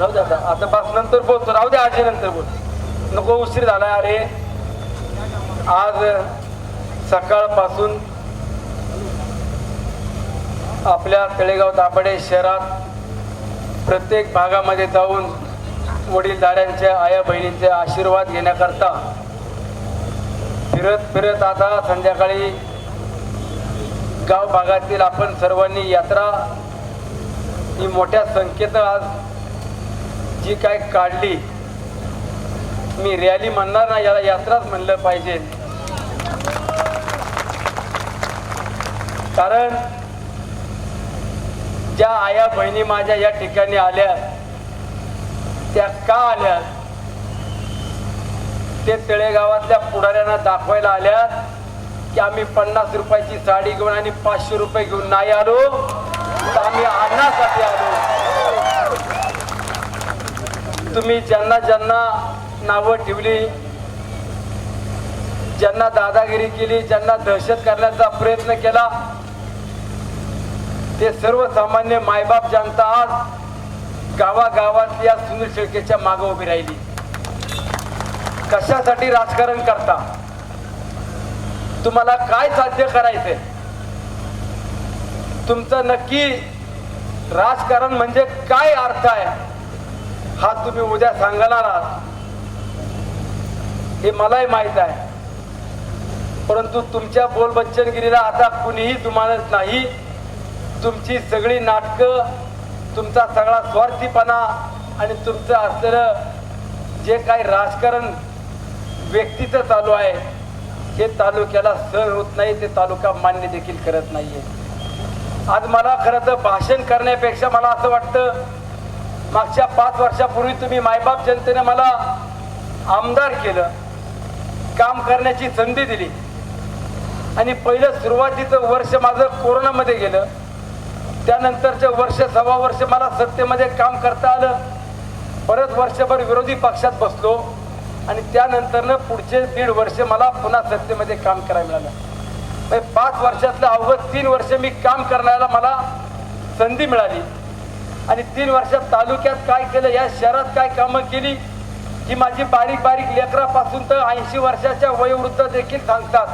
राहू दे आता. आता बस नंतर बोलतो राहू दे आजी नंतर बोल. नको उशीर झाला अरे. आज सकाळपासून आपल्या तळेगाव दाभाडे शहरात प्रत्येक भागामध्ये जाऊन वडीलधाऱ्यांच्या आया बहिणींचे आशीर्वाद घेण्याकरता फिरत फिरत आता संध्याकाळी गाव भागातील आपण सर्वांनी यात्रा ही मोठ्या संख्येनं आज जी काय काढली मी रॅली म्हणणार ना याला यात्राच म्हणलं पाहिजे. कारण ज्या आया बहिणी माझ्या या ठिकाणी आल्या त्या का आल्या? ते तळेगावातल्या पुढाऱ्यांना दाखवायला आल्या की आम्ही पन्नास रुपयाची साडी घेऊन आणि पाचशे रुपये घेऊन नाही आलो तर आम्ही अन्नासाठी आलो. तुम्ही ज्यांना ज्यांना नावं ठेवली ज्यांना दादागिरी केली ज्यांना दहशत करण्याचा प्रयत्न केला ते सर्वसामान्य मायबाप जनता आज गावागावातल्या सुनील शेळकेच्या मागे उभी राहिली. कशासाठी राजकारण करता? तुम्हाला काय साध्य करायचंय? तुमचं नक्की राजकारण म्हणजे काय अर्थ आहे? हा तुम्ही उद्या सांगणार आहात हे मलाही माहीत आहे. परंतु तुमच्या बोलबच्चनगिरीला आता कुणीही जुमानत नाही. तुमची सगळी नाटकं तुमचा सगळा स्वार्थीपणा आणि तुमचं असलेलं जे काही राजकारण व्यक्तीचं चालू आहे हे तालुक्याला सहन होत नाही ते तालुका मान्य देखील करत नाहीये. आज मला खरं तर भाषण करण्यापेक्षा मला असं वाटतं मागच्या पाच वर्षापूर्वी तुम्ही मायबाप जनतेने मला आमदार केलं काम करण्याची संधी दिली. आणि पहिलं सुरुवातीचं वर्ष माझं कोरोनामध्ये गेलं. त्यानंतरचं वर्ष सव्वा वर्ष मला सत्तेमध्ये काम करता आलं. परत वर्षभर विरोधी पक्षात बसलो. आणि त्यानंतरनं पुढचे दीड वर्ष मला पुन्हा सत्तेमध्ये काम करायला मिळालं. म्हणजे पाच वर्षातलं अवघड तीन वर्ष मी काम करण्याला मला संधी मिळाली. आणि तीन वर्षात तालुक्यात काय केलं या शहरात काय कामं केली की माझी बारीक बारीक लेकरापासून तर ऐंशी वर्षाच्या वयोवृद्ध देखील सांगतात.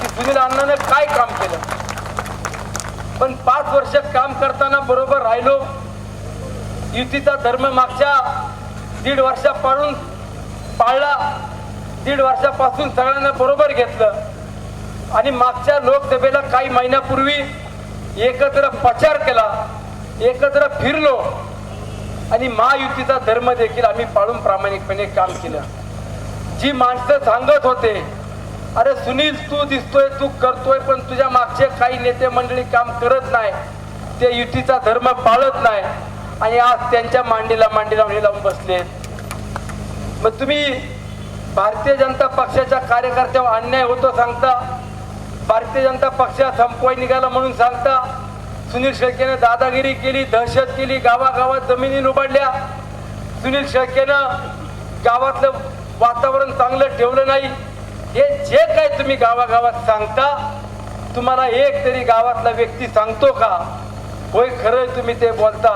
की सुनील अण्णाने काय काम केलं? पण पाच वर्ष काम करताना बरोबर राहिलो. युतीचा धर्म मागच्या दीड वर्षापासून पाळला. दीड वर्षापासून सगळ्यांना बरोबर घेतलं. आणि मागच्या लोकसभेला काही महिन्यापूर्वी एकत्र प्रचार केला. एकत्र फिरलो आणि महायुतीचा धर्म देखील आम्ही पाळून प्रामाणिकपणे काम केलं. जी माणसं सांगत होते अरे सुनील तू दिसतोय तू करतोय पण तुझ्या मागचे काही नेते मंडळी काम करत नाही. ते युतीचा धर्म पाळत नाही. आणि आज त्यांच्या मांडीला मांडीला लावून लावून बसले. मग तुम्ही भारतीय जनता पक्षाच्या कार्यकर्त्यावर अन्याय होतो सांगता? भारतीय जनता पक्ष संपवाय निघाला म्हणून सांगता? सुनील शेळकेनं दादागिरी केली दहशत केली गावागावात जमिनी उभारल्या सुनील शेळकेनं गावातलं वातावरण चांगलं ठेवलं नाही. हे जे काय तुम्ही गावागावात सांगता तुम्हाला एक तरी गावातला व्यक्ती सांगतो का? होय खरं तुम्ही ते बोलता.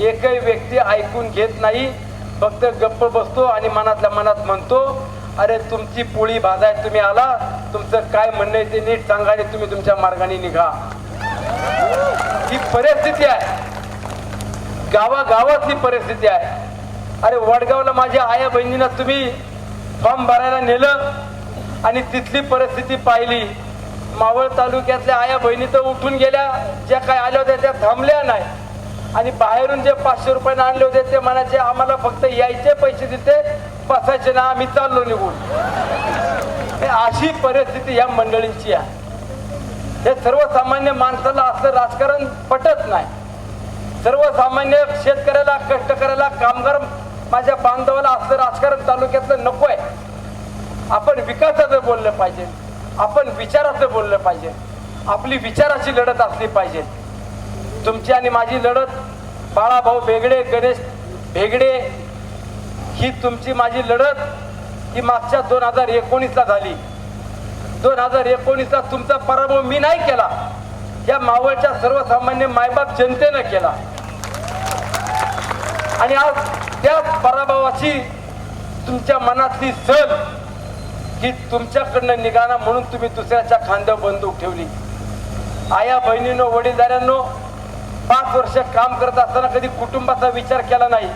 एकही व्यक्ती ऐकून घेत नाही फक्त गप्प बसतो आणि मनातल्या मनात म्हणतो अरे तुमची पोळी भाजाय तुम्ही आला तुमचं काय म्हणणं आहे ते नीट सांगा आणि तुम्ही तुमच्या मार्गाने निघा. ही परिस्थिती आहे. गावागावातली परिस्थिती आहे. अरे वडगावला माझ्या आया बहिणींना तुम्ही फॉर्म भरायला नेलं आणि तिथली परिस्थिती पाहिली. मावळ तालुक्यातल्या आया बहिणी तर उठून गेल्या ज्या काय आल्या होत्या त्या थांबल्या नाही. आणि बाहेरून जे पाचशे रुपयाने आणले होते ते म्हणायचे आम्हाला फक्त यायचे पैसे देते बसायचे ना आम्ही चाललो निघून. अशी परिस्थिती या मंडळींची आहे. हे सर्वसामान्य माणसाला असलं राजकारण पटत नाही. सर्वसामान्य शेतकऱ्याला कष्टकऱ्याला कामगार माझ्या बांधवाला असलं राजकारण तालुक्यातलं नको आहे आपण विकासाचं बोललं पाहिजे. आपण विचाराचं बोललं पाहिजे. आपली विचाराची लढत असली पाहिजे. तुमची आणि माझी लढत बाळाभाऊ बेगडे गणेश भेगडे ही तुमची माझी लढत ही मागच्या दोन हजार एकोणीसला झाली. दोन हजार एकोणीसचा तुमचा पराभव मी नाही केला. या मावळच्या सर्वसामान्य मायबाप जनतेनं केला. आणि आज त्याच पराभवाची तुमच्या मनातली सल ही तुमच्याकडनं निघाला म्हणून तुम्ही दुसऱ्याच्या खांद्यावर बंदूक ठेवली. आया बहिणीनो वडीलधाऱ्यांनो पाच वर्ष काम करत असताना कधी कुटुंबाचा विचार केला नाही.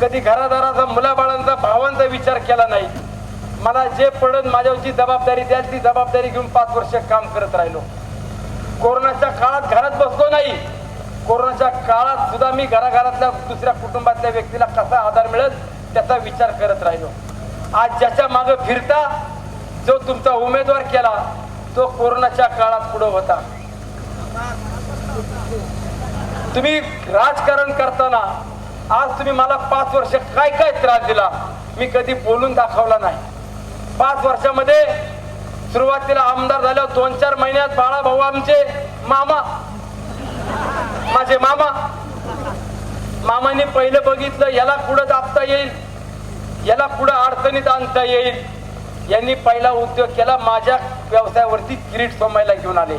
कधी घरादाराचा मुलाबाळांचा भावांचा विचार केला नाही. मला जे पडत माझ्यावरची जबाबदारी द्याल ती जबाबदारी घेऊन पाच वर्ष काम करत राहिलो. कोरोनाच्या काळात घरात बसलो नाही. कोरोनाच्या काळात सुद्धा मी घराघरातल्या दुसऱ्या कुटुंबातल्या व्यक्तीला कसा आधार मिळेल त्याचा विचार करत राहिलो. आज ज्याच्या मागे फिरता जो तुमचा उमेदवार केला तो कोरोनाच्या काळात पुढे होता. तुम्ही राजकारण करताना आज तुम्ही मला पाच वर्ष काय काय त्रास दिला मी कधी बोलून दाखवला नाही. पाच वर्षामध्ये सुरुवातीला आमदार झाल्यावर दोन चार महिन्यात बाळा भाऊ आमचे मामा माझे मामा. मामाने पहिलं बघितलं याला पुढं दाबता येईल याला पुढं अडचणीत आणता येईल. यांनी पहिला उद्योग केला माझ्या व्यवसायावरती किरीट सोमायला घेऊन आले.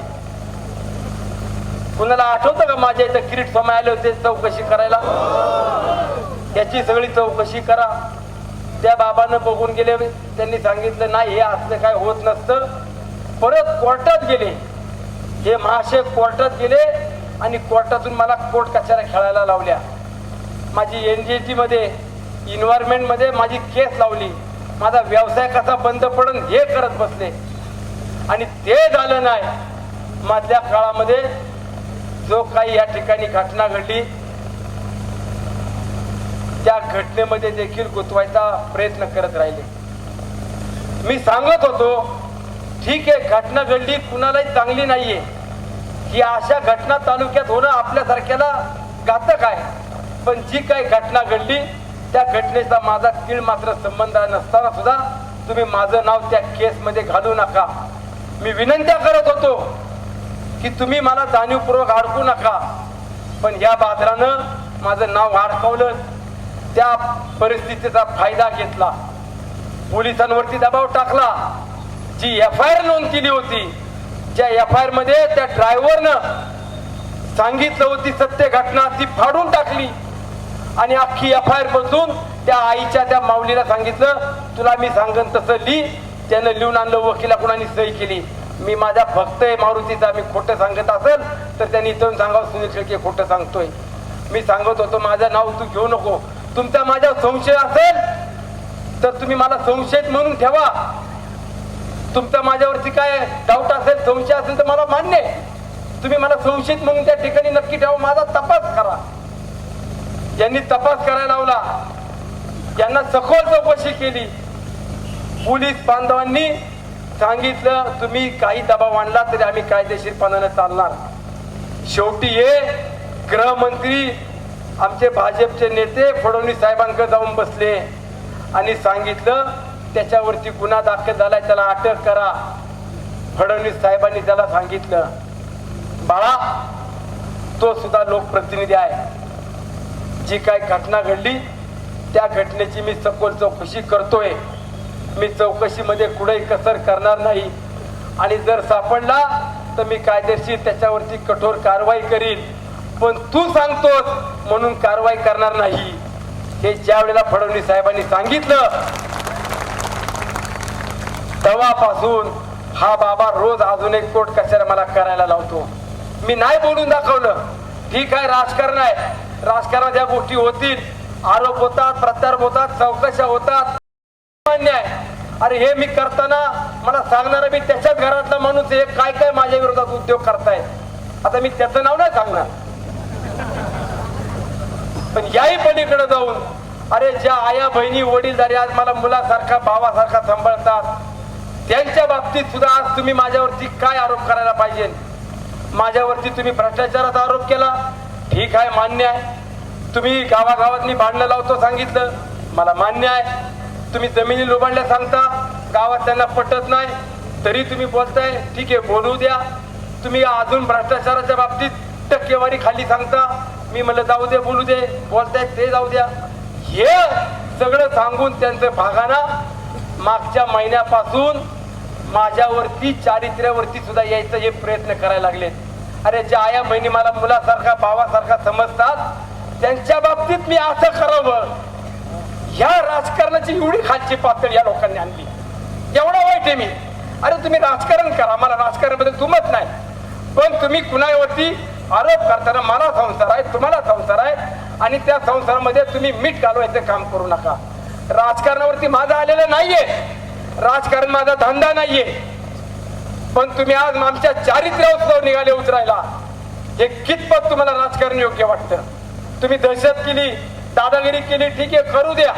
कुणाला आठवतं का माझ्या इथं किरीट सोमाय आले होते चौकशी करायला? त्याची सगळी चौकशी करा. त्या बाबानं बघून गेले त्यांनी सांगितलं नाही हे असलं काय होत नसतं. परत कोर्टात गेले. हे महाशय कोर्टात गेले आणि कोर्टातून मला कोर्ट कचऱ्या खेळायला लावल्या? माझी एन जी टी मध्ये इन्व्हायरमेंटमध्ये माझी केस लावली. माझा व्यवसाय कसा बंद पडन हे करत बसले. आणि ते झालं नाही. मधल्या काळामध्ये जो काही या ठिकाणी घटना घडली त्या घटनेमध्ये देखील गुंतवायचा प्रयत्न करत राहिले. मी सांगत होतो ठीक आहे घटना घडली कुणालाही चांगली नाहीये. ही अशा घटना तालुक्यात होणं आपल्यासारख्याला घातक आहे. पण जी काही घटना घडली त्या घटनेचा माझा तीळ मात्र संबंध नसताना सुद्धा तुम्ही माझं नाव त्या केसमध्ये घालू नका. मी विनंत्या करत होतो की तुम्ही मला जाणीवपूर्वक अडकू नका. पण या बाजारानं माझं नाव अडकवलं. त्या परिस्थितीचा फायदा घेतला. पोलिसांवरती दबाव टाकला. जी एफ आय आर नोंद केली होती ज्या एफ आय आरमध्ये त्या ड्रायव्हरनं सांगितलं होती सत्य घटना ती फाडून टाकली. आणि अख्खी एफ आय आर बसून त्या आईच्या त्या माऊलीला सांगितलं तुला मी सांगन तसं लिही त्यानं लिहून आणलं वकिला कुणाने सही केली. मी माझ्या भक्त आहे मारुतीचा मी खोटं सांगत असेल तर त्यांनी इथून सांगावं सुनील शेळके खोटं सांगतोय. मी सांगत होतो माझं नाव तू घेऊ नको. तुमचा माझ्या संशय असेल तर तुम्ही मला संशयित म्हणून ठेवा. तुमचा माझ्यावरती काय डाऊट असेल संशय असेल तर मला मान्य आहे. तुम्ही मला संशयित म्हणून त्या ठिकाणी नक्की ठेवा माझा तपास करा. यांनी तपास करायला लावला यांना सखोल चौकशी केली. पोलीस बांधवांनी सांगितलं तुम्ही काही दबाव आणला तरी आम्ही कायदेशीरपणाने चालणार. शेवटी हे गृहमंत्री आमचे भाजपचे नेते फडणवीस साहेबांकडे जाऊन बसले आणि सांगितलं त्याच्यावरती गुन्हा दाखल झालाय त्याला अटक करा. फडणवीस साहेबांनी त्याला सांगितलं बाळा तो सुद्धा लोकप्रतिनिधी आहे. जी काय घटना घडली त्या घटनेची मी सखोल चौकशी करतोय. मी चौकशीमध्ये कुठेही कसर करणार नाही. आणि जर सापडला तर मी कायदेशीर त्याच्यावरती कठोर कारवाई करीन. पण तू सांगतोस म्हणून कारवाई करणार नाही. हे ज्या वेळेला फडणवीस साहेबांनी सांगितलं तेव्हापासून हा बाबा रोज अजून एक कोट कशाला मला करायला लावतो. मी नाही बोलून दाखवलं. ठीक आहे राजकारण आहे. राजकारणात ज्या गोष्टी होतील आरोप होतात प्रत्यारोप होतात चौकशा होतात मान्य आहे. अरे हे मी करताना मला सांगणार मी त्याच्याच घरातला माणूस हे काय काय माझ्या विरोधात उद्योग करतायत? आता मी त्याचं नाव नाही सांगणार. पण याही पलीकडे जाऊन अरे ज्या आया बहिणी वडीलधारी आज मला मुलासारखा भावासारखा सांभाळतात त्यांच्या बाबतीत सुद्धा आज तुम्ही माझ्यावरती काय आरोप करायला पाहिजे? माझ्यावरती तुम्ही भ्रष्टाचाराचा आरोप केला? ठीक आहे मान्य आहे. तुम्ही गावागावातनी भांडणं लावतो सांगितलं. मला मान्य आहे. तुम्ही जमिनी लोबांडल्या सांगता गावात त्यांना पटत नाही. तरी तुम्ही बोलताय ठीक आहे बोलू द्या. तुम्ही अजून भ्रष्टाचाराच्या बाबतीत टक्केवारी खाली सांगता. मी म्हणलं जाऊ दे बोलू दे बोलताय ते जाऊ द्या. हे सगळं सांगून त्यांचं भागाना मागच्या महिन्यापासून माझ्यावरती चारित्र्यावरती सुद्धा यायचं हे प्रयत्न करायला लागले अरे ज्या आया बहिणी मला मुलासारखा भावासारखा समजतात त्यांच्या बाबतीत मी असं करावं. ह्या राजकारणाची एवढी खालची पातळी या लोकांनी आणली. एवढा वाईट आहे मी. अरे तुम्ही राजकारण करा. मला राजकारणाबद्दल दुमत नाही. पण तुम्ही कुणावरती आरोप करताना मला संसार आहे तुम्हाला संसार आहे आणि त्या संसारामध्ये तुम्ही मीठ घालवायचं काम करू नका. राजकारणावरती माझं आलेलं नाहीये. राजकारण माझा धंदा नाहीये. पण तुम्ही आज आमच्या चारित्र्यावर निघाले उतरायला. हे कितपत तुम्हाला राजकारण योग्य वाटतं? तुम्ही दहशत केली दादागिरी केली ठीक आहे करू द्या.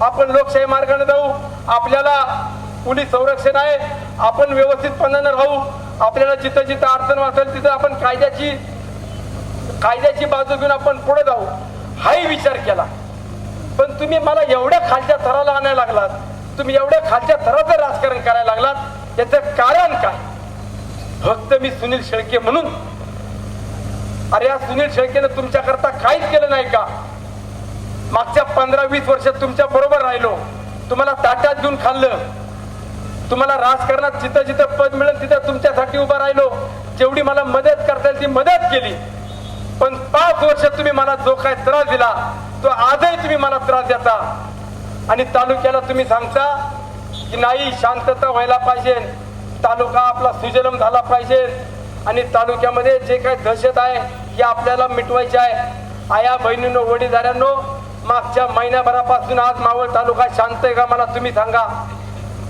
आपण लोकशाही मार्गाने जाऊ. आपल्याला पोलीस संरक्षण आहे. आपण व्यवस्थितपणानं राहू. आपल्याला जिथं जिथं अडचण वाटेल तिथं आपण कायद्याची कायद्याची बाजू घेऊन आपण पुढे जाऊ. हाही विचार केला. पण तुम्ही मला एवढ्या खालच्या थराला आणायला लागलात. तुम्ही एवढ्या खालच्या थराचं राजकारण करायला लागलात. याचं कारण काय? फक्त मी सुनील शेळके म्हणून. अरे या सुनील शेळकेनं तुमच्याकरता काहीच केलं नाही का? मागच्या पंधरा वीस वर्षात तुमच्या बरोबर राहिलो. तुम्हाला ताट्यात घेऊन खाल्लं. तुम्हाला राजकारणात जिथं जिथं पद मिळेल तिथं तुमच्यासाठी उभा राहिलो. जेवढी मला मदत करता येईल ती मदत केली. पण पाच वर्ष तुम्ही मला जो काय त्रास दिला तो आजही तुम्ही मला त्रास देता. आणि तालुक्याला तुम्ही सांगता की नाही शांतता व्हायला पाहिजे. तालुका आपला सुजलम झाला पाहिजे. आणि तालुक्यामध्ये जे काही दहशत आहे हे आपल्याला मिटवायचे आहे. आया बहिणींनो वडीलधाऱ्यांनो मागच्या महिन्याभरापासून आज मावळ तालुका शांत आहे का मला तुम्ही सांगा.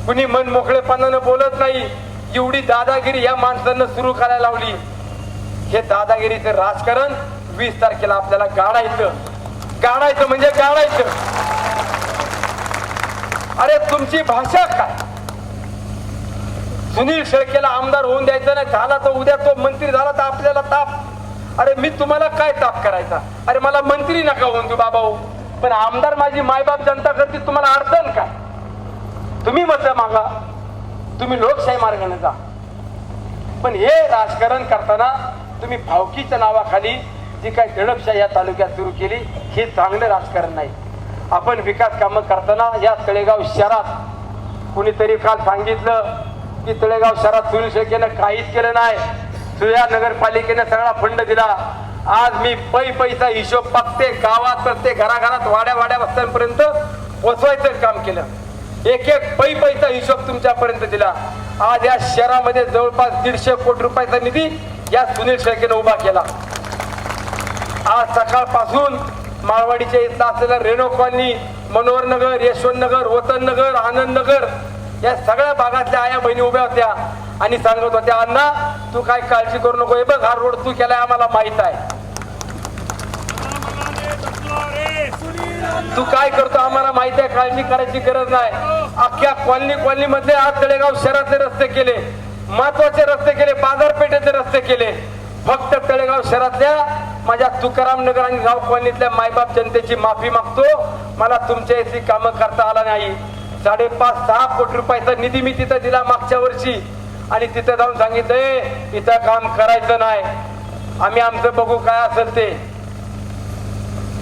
कुणी मन मोकळेपणानं बोलत नाही. एवढी दादागिरी या माणसानं सुरू करायला लावली. हे दादागिरीचं राजकारण वीस तारखेला आपल्याला गाडायचं. गाडायचं म्हणजे गाडायचं. अरे तुमची भाषा काय? सुनील शेळकेला आमदार होऊन द्यायचं नाही झाला तर उद्या तो मंत्री झाला तर आपल्याला ताप. अरे मी तुम्हाला काय ताप करायचा? अरे मला मंत्री नका होऊन तू बाबा हो पण आमदार माझी मायबाप जनता करते तुम्हाला अडचण काय? तुम्ही मत मागा. तुम्ही लोकशाही मार्गाने जा. पण हे राजकारण करताना तुम्ही भावकीच्या नावाखाली जी काही दडपशाही या तालुक्यात सुरू केली हे चांगलं राजकारण नाही. आपण विकास कामं करताना या तळेगाव शहरात कुणीतरी काल सांगितलं की तळेगाव शहरात सुनील शेळकेनं काहीच केलं नाही. सुया नगरपालिकेने सगळा फंड दिला. आज मी पै पैसा हिशोब प्रत्येक गावात प्रत्येक घराघरात वाड्या वाड्या वस्त्यांपर्यंत पोचवायचं काम केलं. एक एक पै पैसा हिशोब तुमच्यापर्यंत दिला. आज या शहरामध्ये जवळपास दीडशे कोटी रुपयाचा निधी या सुनील शेळकेनं उभा केला. आज सकाळपासून माळवाडीच्या इथला असलेला रेणो कॉलनी मनोहर नगर यशवंत नगर वतन नगर आनंद नगर या सगळ्या भागातल्या आया बहिणी उभ्या होत्या आणि सांगत होत्या अण्णा तू काय काळजी करू नको. हे बघ हा रोड तू केलाय आम्हाला माहीत आहे. तू काय करतो? आम्हाला माहीत आहे काळजी करायची गरज नाही. अख्ख्या कॉलनी कॉलनी मधले आज तळेगाव शहरातले रस्ते केले. महत्त्वाचे रस्ते केले बाजारपेठेचे रस्ते केले. फक्त तळेगाव शहरातल्या माझ्या तुकाराम नगर आणि गाव कॉलनीतल्या मायबाप जनतेची माफी मागतो. मला तुमच्या इथली कामं करता आला नाही. साडेपाच सहा कोटी रुपयाचा निधी मी तिथं दिला मागच्या वर्षी. आणि तिथं जाऊन सांगितलंय इथं काम करायचं नाही. आम्ही आमचं बघू काय असेल ते.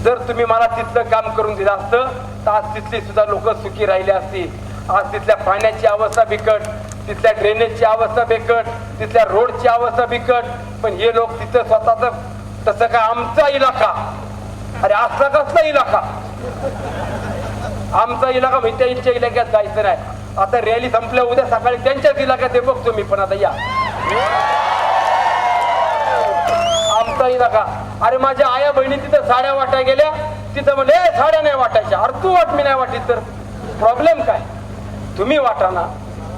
जर तुम्ही मला तिथलं काम करून दिलं असतं तर आज तिथली सुद्धा लोक सुखी राहिली असती आज तिथल्या पाण्याची अवस्था बिकट. तिथल्या ड्रेनेजची अवस्था बिकट तिथल्या रोडची अवस्था बिकट पण हे लोक तिथं स्वतःच तसं काय आमचा इलाका? अरे असला कसला इलाका? आमचा इलाका म्हणजे त्यांच्या इलाक्यात जायचं नाही. आता रॅली संपल्या उद्या सकाळी त्यांच्याच इलाक्यात ते बघतो मी पण आता या. आमचा इलाका. अरे माझ्या आया बहिणी तिथं साड्या वाटाय गेल्या तिथं म्हणले साड्या नाही वाटायच्या. अरे तू वाट मी नाही वाटीत तर. प्रॉब्लेम काय? तुम्ही वाटा ना.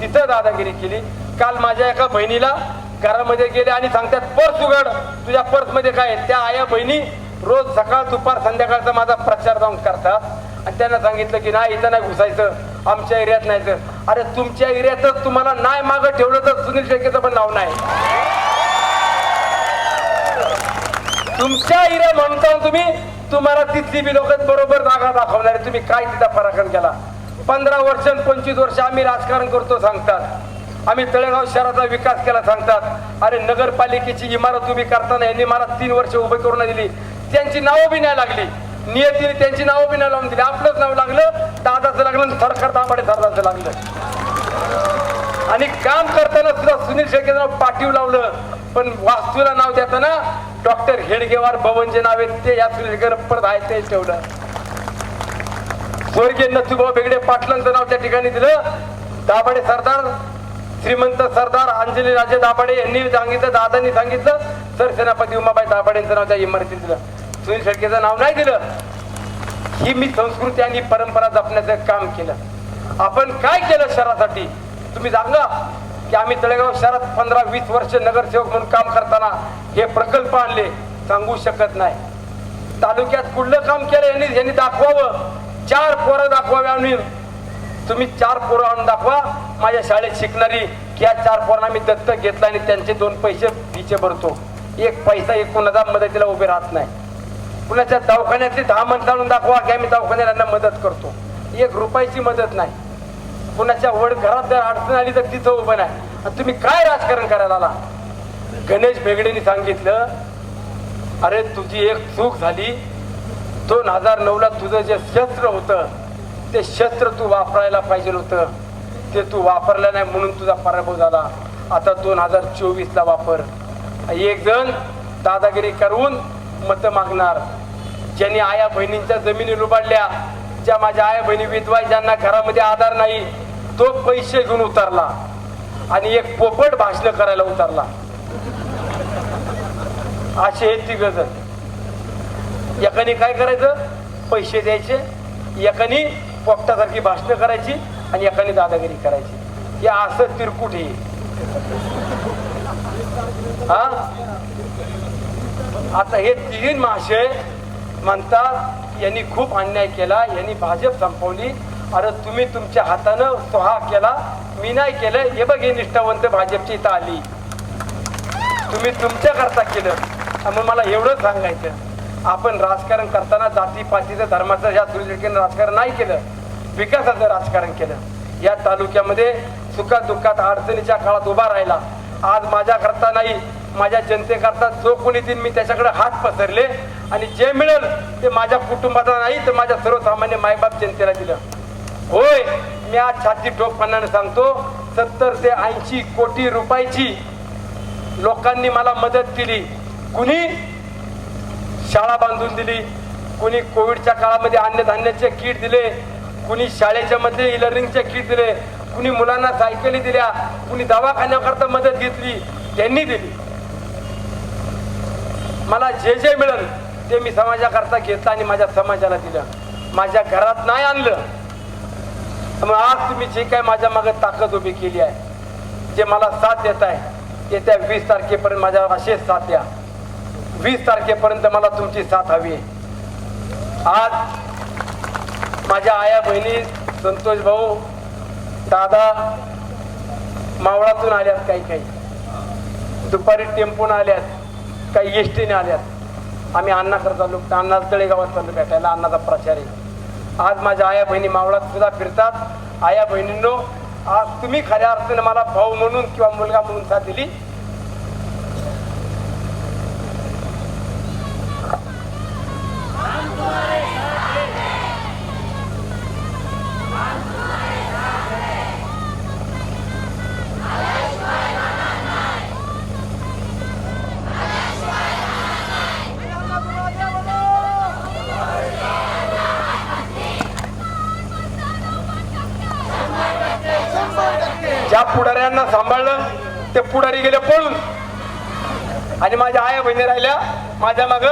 तिथं दादागिरी केली. काल माझ्या एका बहिणीला घरामध्ये गेले आणि सांगतात पर्स उघड तुझ्या पर्समध्ये काय त्या आया बहिणी रोज सकाळ दुपार संध्याकाळचा माझा प्रचार जाऊन करतात. आणि त्यांना सांगितलं की नाही इथं नाही घुसायचं. आमच्या एरियात नाही तर. अरे तुमच्या एरियातच तुम्हाला नाही मागं ठेवलं तर सुनील शेळकेचं पण नाव नाही. तुमच्या एरिया म्हणता तुम्ही तुम्हाला तिथली बी लोक बरोबर जागा दाखवणार तुम्ही काय तिथं पराक्रम केला? पंधरा वर्ष पंचवीस वर्ष आम्ही राजकारण करतो सांगतात. आम्ही तळेगाव शहराचा विकास केला सांगतात. अरे नगरपालिकेची इमारत उभी करताना यांनी मला तीन वर्ष उभी करून दिली. त्यांची नावं बी नाही लागली. नियतीने त्यांची नावं बी नाही लावून दिली. आपलंच नाव लागलं दादाचं लागलं आणि थरखर तांबाडे सरदारचं लागलं. आणि काम करताना सुद्धा सुनील शेळके नाव पाठीव लावलं. पण वास्तूला नाव देताना डॉक्टर हेडगेवार भवन जे नाव आहेत ते या सुरेशगर परत आहे ते ठेवलं स्वर्गीय नथुभाऊ बेगडे पाटलांचं नाव त्या ठिकाणी दिलं. दाभाडे सरदार श्रीमंत सरदार अंजली राजे दाभाडे यांनी सांगितलं दादांनी सांगितलं. सरसेनापती उमाबाई दाभाडेंचं नाव त्या इमारतीत दिलं. सुनील शेटकेचं नाव नाही दिलं. ही मी संस्कृती आणि परंपरा जपण्याचं काम केलं. आपण काय केलं शहरासाठी? तुम्ही सांगा की आम्ही तळेगाव शहरात पंधरा वीस वर्ष नगरसेवक म्हणून काम करताना हे प्रकल्प आणले. सांगू शकत नाही. तालुक्यात कुठलं काम केलं यांनी यांनी दाखवावं. चार पोरं दाखवावे मी तुम्ही चार पोरं आणून दाखवा. माझ्या शाळेत शिकणारी की या चार पोरांना मी दत्तक घेतला आणि त्यांचे दोन पैसे फीचे भरतो. एक पैसा एक कोणाचा मदतीला उभे राहत नाही. कुणाच्या दवाखान्यातली दहा माणसं आणून दाखवा की आम्ही दवाखान्याला मदत करतो. एक रुपयाची मदत नाही. कुणाच्या वड घरात जर अडचण आली तर तिथं उभं नाही. तुम्ही काय राजकारण करायला आला? गणेश बेगडेंनी सांगितलं अरे तुझी एक चूक झाली. दोन हजार नऊला तुझं जे शस्त्र होतं ते शस्त्र तू वापरायला पाहिजे होतं. ते तू वापरलं नाही म्हणून तुझा पराभव झाला. आता दोन हजार चोवीसला वापर. एक जण दादागिरी करून मतं मागणार. ज्यांनी आया बहिणींच्या जमिनी लुबाडल्या ज्या माझ्या आया बहिणी विधवा ज्यांना घरामध्ये आधार नाही तो पैसे घेऊन उतरला. आणि एक पोपट भाषण करायला उतरला. असे हे तिघ जण. एकाने काय करायचं? पैसे द्यायचे. एकाने पोपटासारखी भाषणं करायची आणि एकाने दादागिरी करायची. या असं तिरकुट हे हा? आता हे तीन महाशय म्हणतात यांनी खूप अन्याय केला यांनी भाजप संपवली. अरे तुम्ही तुमच्या हातानं स्वहा केला मी नाही केलं. हे बघ हे निष्ठावंत भाजपची इथं आली. तुम्ही तुमच्या करता केलं. मग मला एवढं सांगायचं. आपण राजकारण करताना जाती पातीचं धर्माचं या सुरक्षेनं राजकारण नाही केलं विकासाचं राजकारण केलं. या तालुक्यामध्ये सुखात दुःखात अडचणीच्या काळात उभा राहिला. आज माझ्याकरता नाही माझ्या जनतेकरता जो कोणी दिन मी त्याच्याकडे हात पसरले आणि जे मिळेल ते माझ्या कुटुंबाला नाही तर माझ्या सर्वसामान्य मायबाप जनतेला दिलं. होय मी आज छाती ठोकपणाने सांगतो सत्तर ते ऐंशी कोटी रुपयाची लोकांनी मला मदत केली. कुणी? शाळा बांधून दिली. कुणी कोविडच्या काळामध्ये अन्नधान्याचे किट दिले. कुणी शाळेच्या मध्ये इलर्निंगचे किट दिले. कुणी मुलांना सायकली दिल्या. कुणी दवाखान्याकरता मदत घेतली. त्यांनी दिली. मला जे जे मिळेल ते मी समाजाकरता घेतलं आणि माझ्या समाजाला दिलं. माझ्या घरात नाही आणलं. मग आज तुम्ही जे काय माझ्या मागे ताकद उभी केली आहे जे मला साथ देत आहे येत्या वीस तारखेपर्यंत माझ्या असेच साथ द्या. वीस तारखेपर्यंत मला तुमची साथ हवी. आहे आज माझ्या आया बहिणी संतोष भाऊ दादा मावळातून आल्यात काही काही. दुपारी टेम्पोन आल्यात काही एस टीने आल्यात. आम्ही अण्णाकडे चाललो अण्णा तळेगावात चालू भेटायला अण्णाचा प्रचार आहे. आज माझ्या आया बहिणी मावळात सुद्धा फिरतात. आया बहिणींनो आज तुम्ही खऱ्या अर्थाने मला भाऊ म्हणून किंवा मुलगा म्हणून साथ दिली ज्या पुढाऱ्यांना सांभाळलं ते पुढारी गेले पळून. आणि माझ्या आया बहिणी राहिल्या माझ्या माग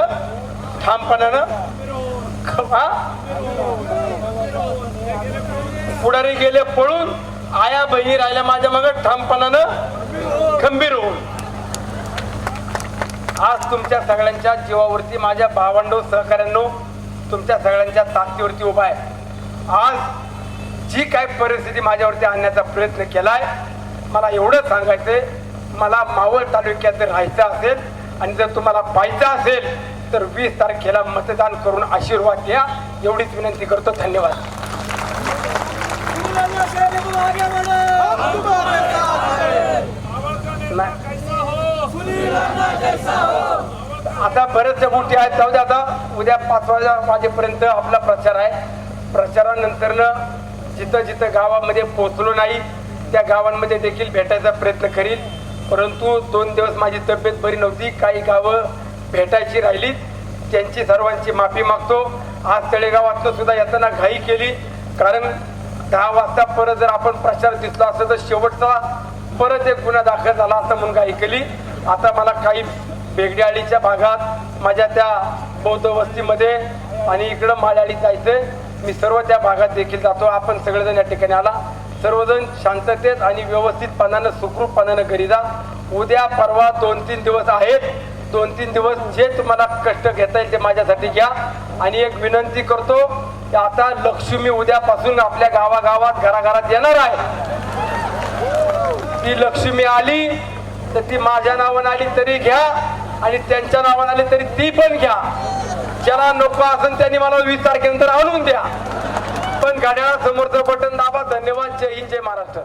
ठामपणानं पुढारी गेले पळून आया बहिणी राहिल्या माझ्या माग ठामपणानं खंबीर होऊन. आज तुमच्या सगळ्यांच्या जीवावरती माझ्या भावंडो सहकाऱ्यांनो तुमच्या सगळ्यांच्या ताकदीवरती उभा आहे. आज जी काय परिस्थिती माझ्यावरती आणण्याचा प्रयत्न केलाय मला एवढं सांगायचंय मला मावळ तालुक्यात राहायचं असेल आणि जर तुम्हाला पाहायचं असेल तर वीस तारखेला मतदान करून आशीर्वाद द्या. एवढीच विनंती करतो. धन्यवाद. नाही. आता बरेचसे गोष्टी आहेत. जाऊ द्या आता. उद्या पाच वाजा वाजेपर्यंत आपला प्रचार आहे. प्रचारानंतर जिथं जिथं गावामध्ये पोचलो नाही त्या गावांमध्ये देखील भेटायचा प्रयत्न करील परंतु दोन दिवस माझी तब्येत बरी नव्हती. काही गावं भेटायची राहिलीत. त्यांची सर्वांची माफी मागतो. आज तळेगावातनं सुद्धा येताना घाई केली. कारण दहा वाजता परत जर आपण प्रचार दिसला असं तर शेवटचा परत एक गुन्हा दाखल झाला असं म्हणून घाई केली. आता मला काही बेगड्याळीच्या भागात माझ्या त्या बौद्ध वस्तीमध्ये आणि इकडं माळ्याळी जायचंय. मी सर्व त्या भागात देखील जातो. आपण सगळेजण या ठिकाणी आला. सर्वजण शांततेत आणि व्यवस्थितपणानं सुखरूपपणानं घरी जा. उद्या परवा दोन तीन दिवस आहेत. दोन तीन दिवस जे तुम्हाला कष्ट घेता येईल ते माझ्यासाठी घ्या. आणि एक विनंती करतो की आता लक्ष्मी उद्यापासून आपल्या गावागावात घराघरात येणार आहे. ती लक्ष्मी आली तर ती माझ्या नावानं आली तरी घ्या. आणि त्यांच्या नावानं आली तरी ती पण घ्या. ज्याला नको असेल त्यांनी मला वीस तारखेनंतर आणून द्या. पण घड्याळा समोरचं बटन दाबा. धन्यवाद. जय हिंद जय महाराष्ट्र.